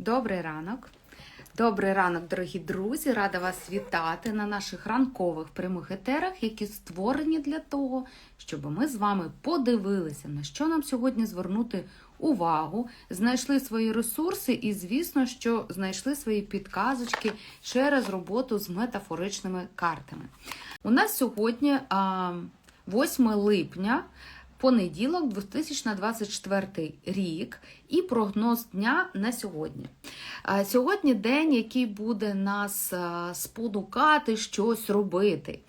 Добрий ранок. Добрий ранок, дорогі друзі! Рада вас вітати на наших ранкових прямих етерах, які створені для того, щоб ми з вами подивилися, на що нам сьогодні звернути увагу, знайшли свої ресурси і, звісно, що знайшли свої підказочки через роботу з метафоричними картами. У нас сьогодні а, 8 липня. Понеділок, 2024 рік, і прогноз дня на сьогодні. Сьогодні день, який буде нас спонукати щось робити.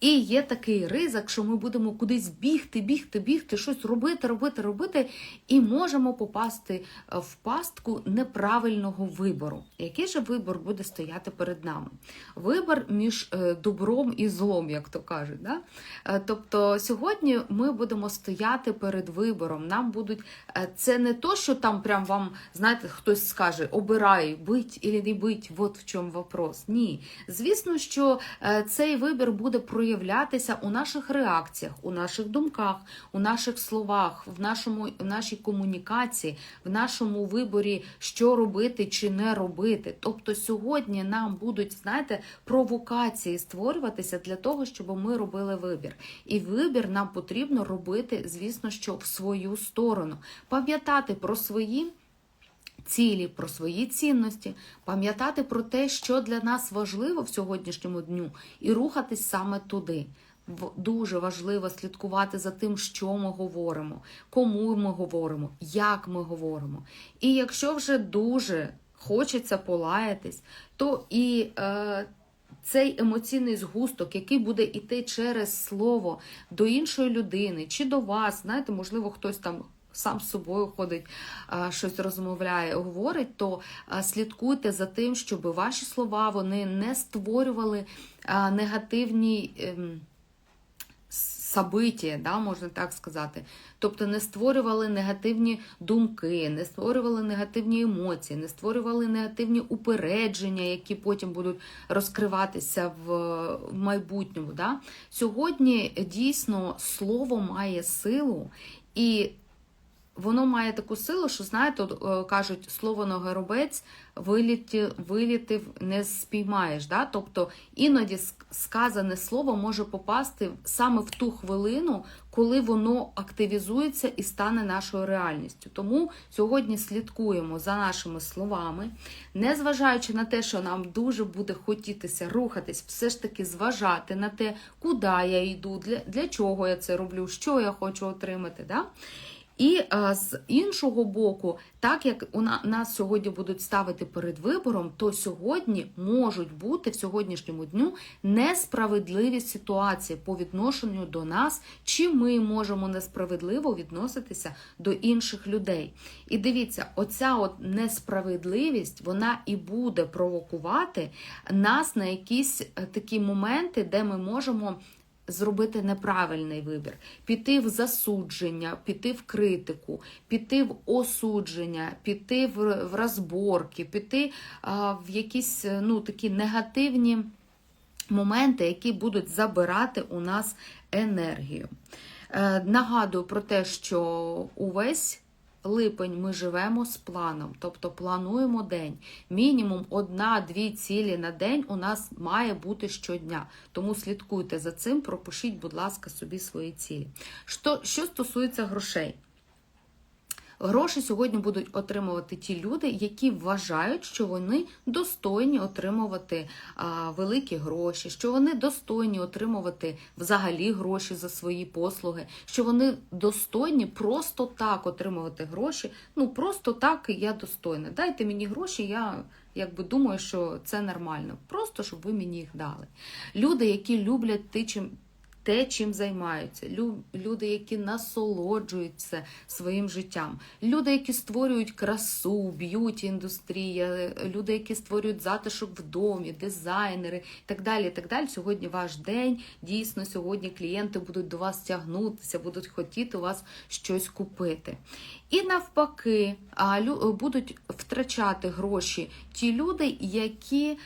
І є такий ризик, що ми будемо кудись бігти, бігти, бігти, щось робити, робити, робити, і можемо попасти в пастку неправильного вибору. Який же вибор буде стояти перед нами? Вибор між е, добром і злом, як то кажуть. Да? Е, Тобто сьогодні ми будемо стояти перед вибором. Нам будуть е, це не то, що там прям вам, знаєте, хтось скаже, обирай, бить і не бить, от в чому вопрос. Ні. Звісно, що е, цей вибір буде проявлятися у наших реакціях, у наших думках, у наших словах, в нашому в нашій комунікації, в нашому виборі, що робити чи не робити. Тобто сьогодні нам будуть, знаєте, провокації створюватися для того, щоб ми робили вибір. І вибір нам потрібно робити, звісно, що в свою сторону. Пам'ятати про свої. Цілі про свої цінності, пам'ятати про те, що для нас важливо в сьогоднішньому дню, і рухатись саме туди. Дуже важливо слідкувати за тим, що ми говоримо, кому ми говоримо, як ми говоримо. І якщо вже дуже хочеться полаятись, то і е, цей емоційний згусток, який буде йти через слово до іншої людини чи до вас, знаєте, можливо, хтось там. Сам з собою ходить, щось розмовляє, говорить, то слідкуйте за тим, щоб ваші слова вони не створювали негативні ем, да, можна так сказати. Тобто не створювали негативні думки, не створювали негативні емоції, не створювали негативні упередження, які потім будуть розкриватися в, в майбутньому. Да? Сьогодні дійсно слово має силу і. Воно має таку силу, що знаєте, е, кажуть, слово на горобець виліті, вилітив, не спіймаєш. Да? Тобто іноді сказане слово може попасти саме в ту хвилину, коли воно активізується і стане нашою реальністю. Тому сьогодні слідкуємо за нашими словами, незважаючи на те, що нам дуже буде хотітися рухатись, все ж таки зважати на те, куди я йду, для, для чого я це роблю, що я хочу отримати. Да? І е, з іншого боку, так як у на- нас сьогодні будуть ставити перед вибором, то сьогодні можуть бути в сьогоднішньому дню несправедливі ситуації по відношенню до нас, чи ми можемо несправедливо відноситися до інших людей. І дивіться, оця от несправедливість вона і буде провокувати нас на якісь е, такі моменти, де ми можемо зробити неправильний вибір, піти в засудження, піти в критику, піти в осудження, піти в, розборки, піти в якісь е, ну, такі негативні моменти, які будуть забирати у нас енергію. Е, нагадую про те, що увесь липень ми живемо з планом, тобто плануємо день. Мінімум одна-дві цілі на день у нас має бути щодня. Тому слідкуйте за цим, пропишіть, будь ласка, собі свої цілі. Що, що стосується грошей. Гроші сьогодні будуть отримувати ті люди, які вважають, що вони достойні отримувати а, великі гроші, що вони достойні отримувати взагалі гроші за свої послуги, що вони достойні просто так отримувати гроші. Ну просто так я достойна. Дайте мені гроші, я якби думаю, що це нормально. Просто щоб ви мені їх дали. Люди, які люблять ти чим те, чим займаються, люди, які насолоджуються своїм життям, люди, які створюють красу, б'юті індустрія, люди, які створюють затишок в домі, дизайнери і так далі. і так далі. Сьогодні ваш день. Дійсно, сьогодні клієнти будуть до вас тягнутися, будуть хотіти у вас щось купити. І навпаки, будуть втрачати гроші ті люди, які.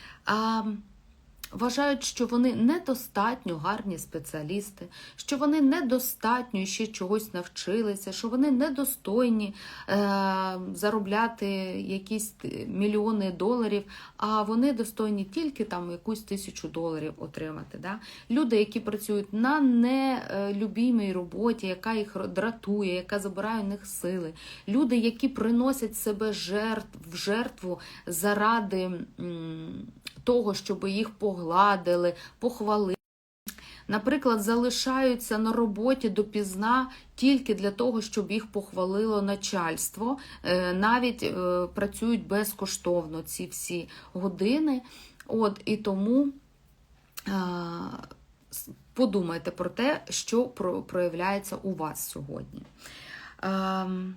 Вважають, що вони недостатньо гарні спеціалісти, що вони недостатньо ще чогось навчилися, що вони недостойні е, заробляти якісь мільйони доларів, а вони достойні тільки там якусь тисячу доларів отримати. Да? Люди, які працюють на нелюбімій роботі, яка їх дратує, яка забирає у них сили, люди, які приносять себе жертв в жертву заради м, того, щоб їх погладили, похвалили. Наприклад, залишаються на роботі допізна тільки для того, щоб їх похвалило начальство, Е, навіть е, працюють безкоштовно ці всі години. От і тому подумайте про те, що проявляється у вас сьогодні. Ем,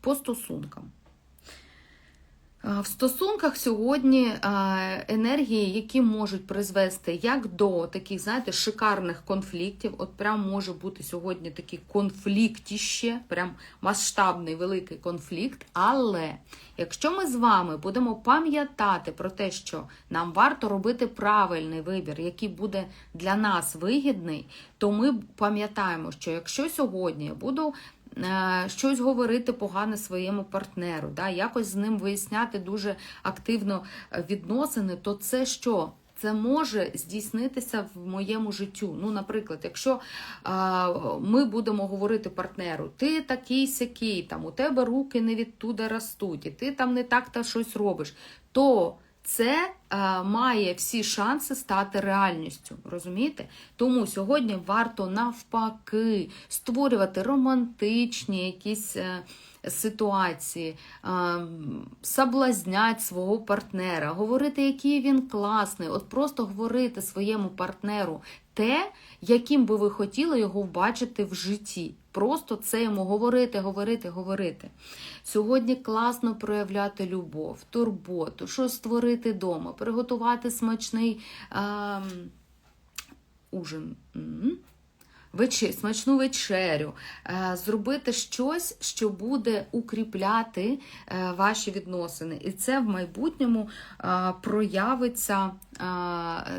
По стосункам. В стосунках сьогодні енергії, які можуть призвести як до таких, знаєте, шикарних конфліктів. От прям може бути сьогодні такий конфліктіще, прям масштабний великий конфлікт. Але якщо ми з вами будемо пам'ятати про те, що нам варто робити правильний вибір, який буде для нас вигідний, то ми пам'ятаємо, що якщо сьогодні я буду щось говорити погане своєму партнеру, да, якось з ним виясняти дуже активно е, відносини, то це що? Це може здійснитися в моєму життю. Ну, наприклад, якщо а, ми будемо говорити партнеру, ти такий сякий, там у тебе руки не відтуда ростуть, і ти там не так та щось робиш, то це е, має всі шанси стати реальністю. Розумієте? Тому сьогодні варто навпаки створювати романтичні якісь. е, Ситуації, е, соблазнять свого партнера, говорити, який він класний, от просто говорити своєму партнеру те, яким би ви хотіли його бачити в житті. Просто це йому говорити, говорити, говорити. Сьогодні класно проявляти любов, турботу, щось створити вдома, приготувати смачний ем, ужин. М. Смачну вечерю, е, зробити щось, що буде укріпляти е, ваші відносини. І це в майбутньому е, проявиться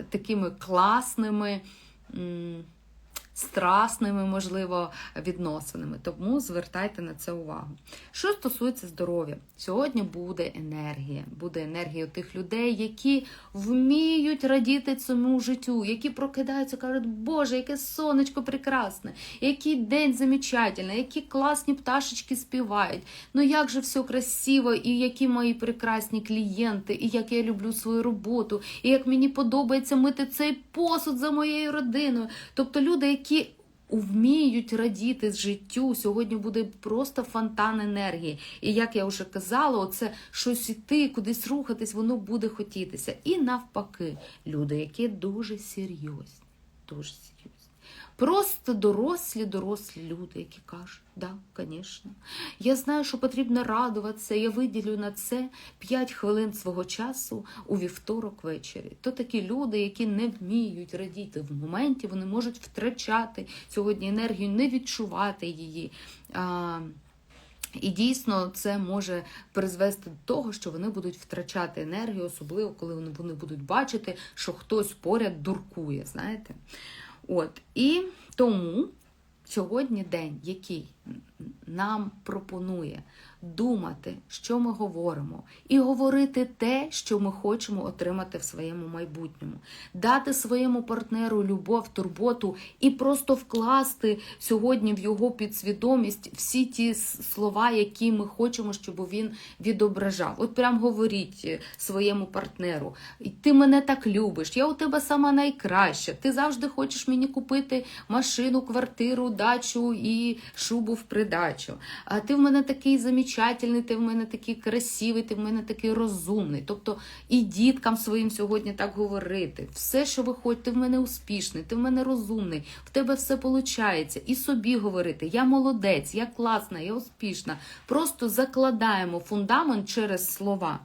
такими класними. М, Страсними, можливо, відносинами. Тому звертайте на це увагу. Що стосується здоров'я, сьогодні буде енергія. Буде енергія тих людей, які вміють радіти цьому життю, які прокидаються, кажуть, Боже, яке сонечко прекрасне, який день замечательний, які класні пташечки співають. Ну як же все красиво, і які мої прекрасні клієнти, і як я люблю свою роботу, і як мені подобається мити цей посуд за моєю родиною. Тобто люди, які вміють радіти з життю, сьогодні буде просто фонтан енергії. І як я вже казала, оце щось іти, кудись рухатись, воно буде хотітися. І навпаки, люди, які дуже серйозні, дуже серйозні. Просто дорослі, дорослі люди, які кажуть, да, звісно. Я знаю, що потрібно радуватися. Я виділю на це 5 хвилин свого часу у вівторок ввечері. То такі люди, які не вміють радіти в моменті, вони можуть втрачати сьогодні енергію, не відчувати її. А, і дійсно це може призвести до того, що вони будуть втрачати енергію, особливо коли вони- будуть бачити, що хтось поряд дуркує, знаєте. От і тому сьогодні день, який нам пропонує думати, що ми говоримо, і говорити те, що ми хочемо отримати в своєму майбутньому, дати своєму партнеру любов, турботу і просто вкласти сьогодні в його підсвідомість всі ті слова, які ми хочемо, щоб він відображав. От прям говоріть е, своєму партнеру: ти мене так любиш, я у тебе сама найкраща. Ти завжди хочеш мені купити машину, квартиру, дачу і шубу в придачу. А ти в мене такий замечательний, ти в мене такий красивий, ти в мене такий розумний. Тобто і діткам своїм сьогодні так говорити. Все, що ви хочете, ти в мене успішний, ти в мене розумний, в тебе все виходить. І собі говорити: я молодець, я класна, я успішна. Просто закладаємо фундамент через слова.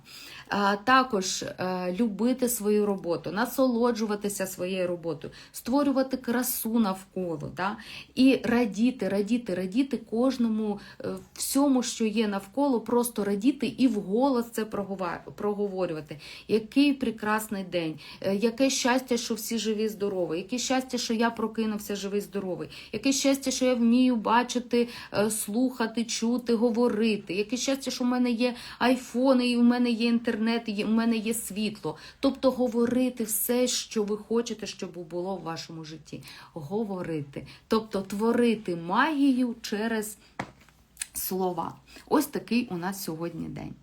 Також е, любити свою роботу, насолоджуватися своєю роботою, створювати красу навколо, да? і радіти, радіти, радіти кожному е, всьому, що є навколо, просто радіти і вголос це проговорювати. Який прекрасний день, е, яке щастя, що всі живі, здорові, яке щастя, що я прокинувся живий, здоровий, яке щастя, що я вмію бачити, слухати, чути, говорити, яке щастя, що в мене є айфони, і в мене є інтернет, і в мене є світло. Тобто говорити все, що ви хочете, щоб було в вашому житті. Говорити, тобто творити магію через слова. Ось такий у нас сьогодні день.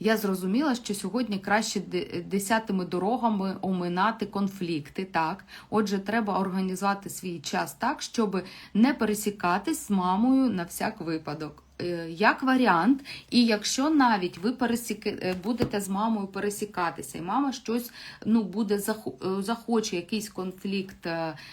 Я зрозуміла, що сьогодні краще десятими дорогами оминати конфлікти. Так, отже, треба організувати свій час так, щоб не пересікатись з мамою на всяк випадок. Е, Як варіант, і якщо навіть ви пересік... е, будете з мамою пересікатися, і мама щось ну, буде е, захоче якийсь конфлікт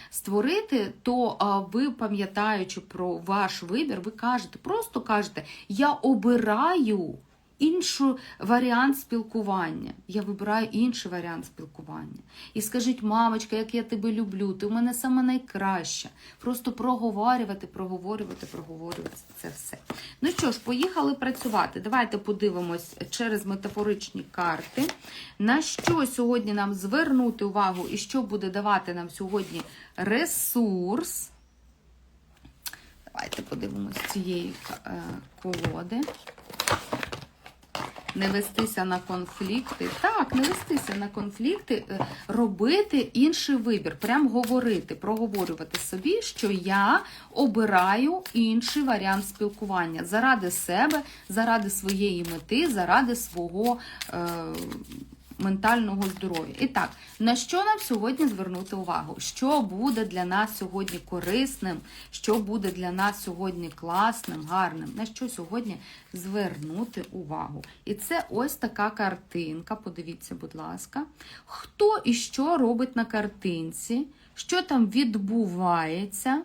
створити, то ви, пам'ятаючи про ваш вибір, ви кажете, просто кажете, я обираю інший варіант спілкування. Я вибираю інший варіант спілкування. І скажіть, мамочка, як я тебе люблю, ти у мене саме найкраща. Просто проговорювати, проговорювати, проговорювати це все. Ну що ж, поїхали працювати. Давайте подивимось через метафоричні карти, на що сьогодні нам звернути увагу і що буде давати нам сьогодні ресурс. Давайте подивимось цієї е, колоди. Не вестися на конфлікти. Так, не вестися на конфлікти, е, робити інший вибір, прям говорити, проговорювати собі, що я обираю інший варіант спілкування заради себе, заради своєї мети, заради свого е, ментального здоров'я. І так, на що нам сьогодні звернути увагу? Що буде для нас сьогодні корисним, що буде для нас сьогодні класним, гарним, на що сьогодні звернути увагу? І це ось така картинка. Подивіться, будь ласка, хто і що робить на картинці, що там відбувається.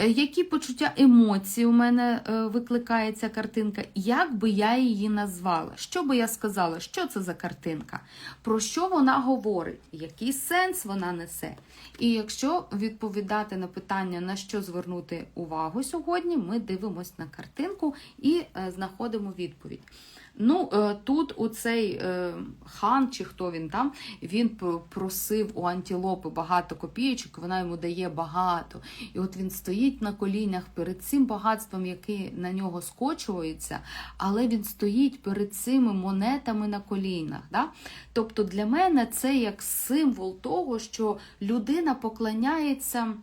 Е, Які почуття емоцій у мене е, викликає ця картинка? Як би я її назвала? Що би я сказала? Що це за картинка? Про що вона говорить? Який сенс вона несе? І якщо відповідати на питання, на що звернути увагу сьогодні, ми дивимося на картинку і е, знаходимо відповідь. Ну, е, тут оцей е, хан, чи хто він там, він просив у антилопи багато копійочок, вона йому дає багато. І от він стоїть на колінях перед цим багатством, яке на нього скочується, але він стоїть перед цими монетами на колінах. Да? Тобто для мене це як символ того, що людина поклоняється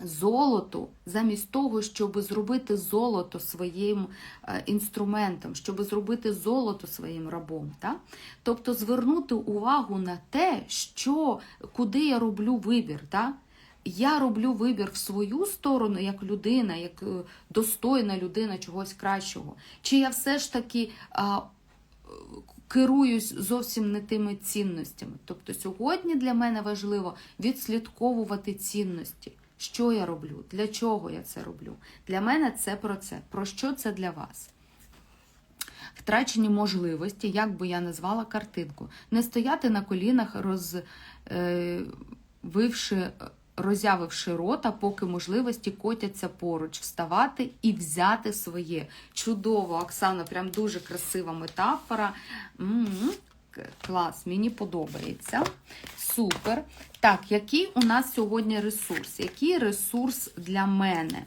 золоту, замість того, щоб зробити золото своїм е, інструментом, щоб зробити золото своїм рабом. Так? Тобто звернути увагу на те, що, куди я роблю вибір. Так? Я роблю вибір в свою сторону як людина, як е, достойна людина чогось кращого. Чи я все ж таки а, керуюсь зовсім не тими цінностями. Тобто сьогодні для мене важливо відслідковувати цінності. Що я роблю? Для чого я це роблю? Для мене це про це. Про що це для вас? Втрачені можливості, як би я назвала картинку. Не стояти на колінах, розвивши, роззявивши рота, поки можливості котяться поруч, вставати і взяти своє. Чудово, Оксана, прям дуже красива метафора. М-м, к- Клас, мені подобається. Супер. Так, який у нас сьогодні ресурс? Який ресурс для мене?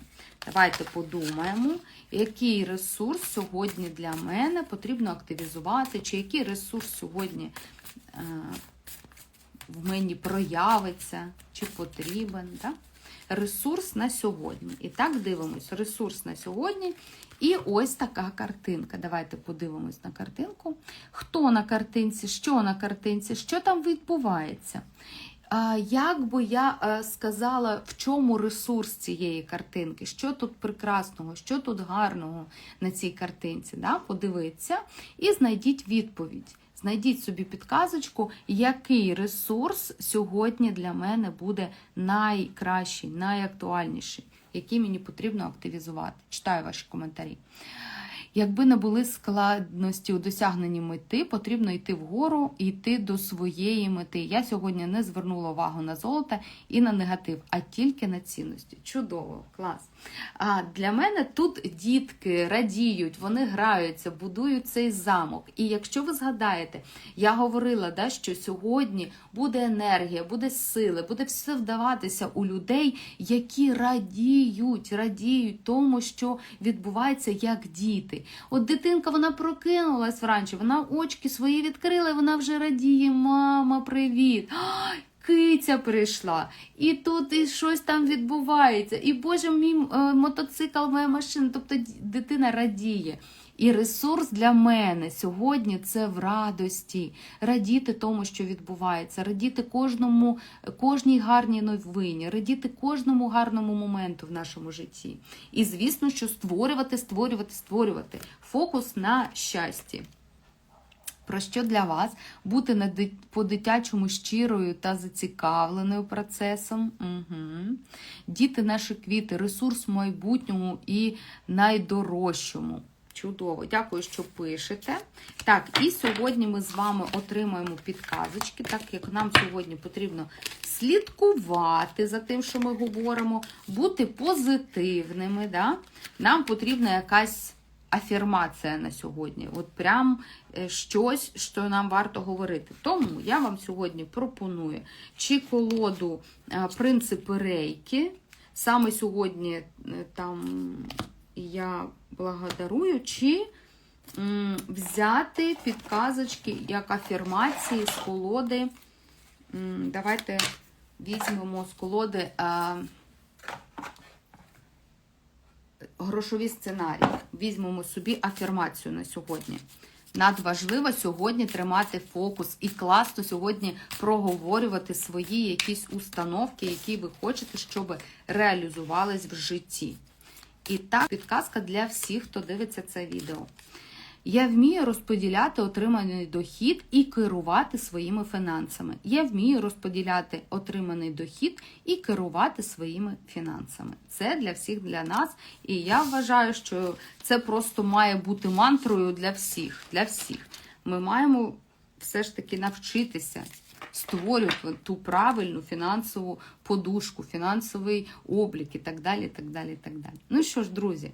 Давайте подумаємо, який ресурс сьогодні для мене потрібно активізувати, чи який ресурс сьогодні е, в мені проявиться, чи потрібен. Да? Ресурс на сьогодні. І так дивимось, ресурс на сьогодні. І ось така картинка. Давайте подивимось на картинку. Хто на картинці, що на картинці, що там відбувається? Як би я е, сказала, в чому ресурс цієї картинки? Що тут прекрасного, що тут гарного на цій картинці? Да? Подивіться і знайдіть відповідь. Знайдіть собі підказочку, який ресурс сьогодні для мене буде найкращий, найактуальніший, який мені потрібно активізувати. Читаю ваші коментарі. Якби не були складності у досягненні мети, потрібно йти вгору і йти до своєї мети. Я сьогодні не звернула увагу на золото і на негатив, а тільки на цінності. Чудово, клас. А для мене тут дітки радіють, вони граються, будують цей замок. І якщо ви згадаєте, я говорила, да, що сьогодні буде енергія, буде сили, буде все вдаватися у людей, які радіють, радіють тому, що відбувається як діти. От дитинка вона прокинулась вранці, вона очки свої відкрила, і вона вже радіє. Мама, привіт! Киця прийшла, і тут і щось там відбувається. І Боже, мій е, мотоцикл, моя машина. Тобто дитина радіє. І ресурс для мене сьогодні це в радості, радіти тому, що відбувається, радіти кожному, кожній гарній новині, радіти кожному гарному моменту в нашому житті. І звісно, що створювати, створювати, створювати. Фокус на щасті. Про що для вас бути по-дитячому щирою та зацікавленою процесом? Угу. Діти наші квіти, ресурс майбутньому і найдорожчому. Чудово, дякую, що пишете. Так, і сьогодні ми з вами отримаємо підказочки, так як нам сьогодні потрібно слідкувати за тим, що ми говоримо, бути позитивними. Да? Нам потрібна якась афірмація на сьогодні. От прям е, щось, що нам варто говорити. Тому я вам сьогодні пропоную чи колоду е, принципи рейки. Саме сьогодні е, там я благодарую, чи взяти підказочки як афірмації з колоди. Давайте візьмемо з колоди. е, грошові сценарії. Візьмемо собі афірмацію на сьогодні. Надважливо сьогодні тримати фокус і класно сьогодні проговорювати свої якісь установки, які ви хочете, щоб реалізувались в житті. І так, підказка для всіх, хто дивиться це відео. Я вмію розподіляти отриманий дохід і керувати своїми фінансами. Я вмію розподіляти отриманий дохід і керувати своїми фінансами. Це для всіх для нас. І я вважаю, що це просто має бути мантрою для всіх. Для всіх. Ми маємо все ж таки навчитися створювати ту правильну фінансову подушку, фінансовий облік і так далі. так далі, так далі. Ну що ж, друзі,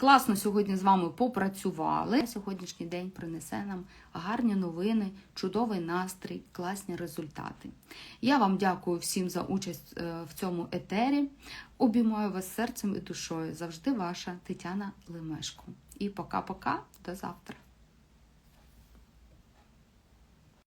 класно сьогодні з вами попрацювали. Сьогоднішній день принесе нам гарні новини, чудовий настрій, класні результати. Я вам дякую всім за участь е, в цьому етері. Обіймаю вас серцем і душою. Завжди ваша Тетяна Лемешко. І пока-пока, до завтра.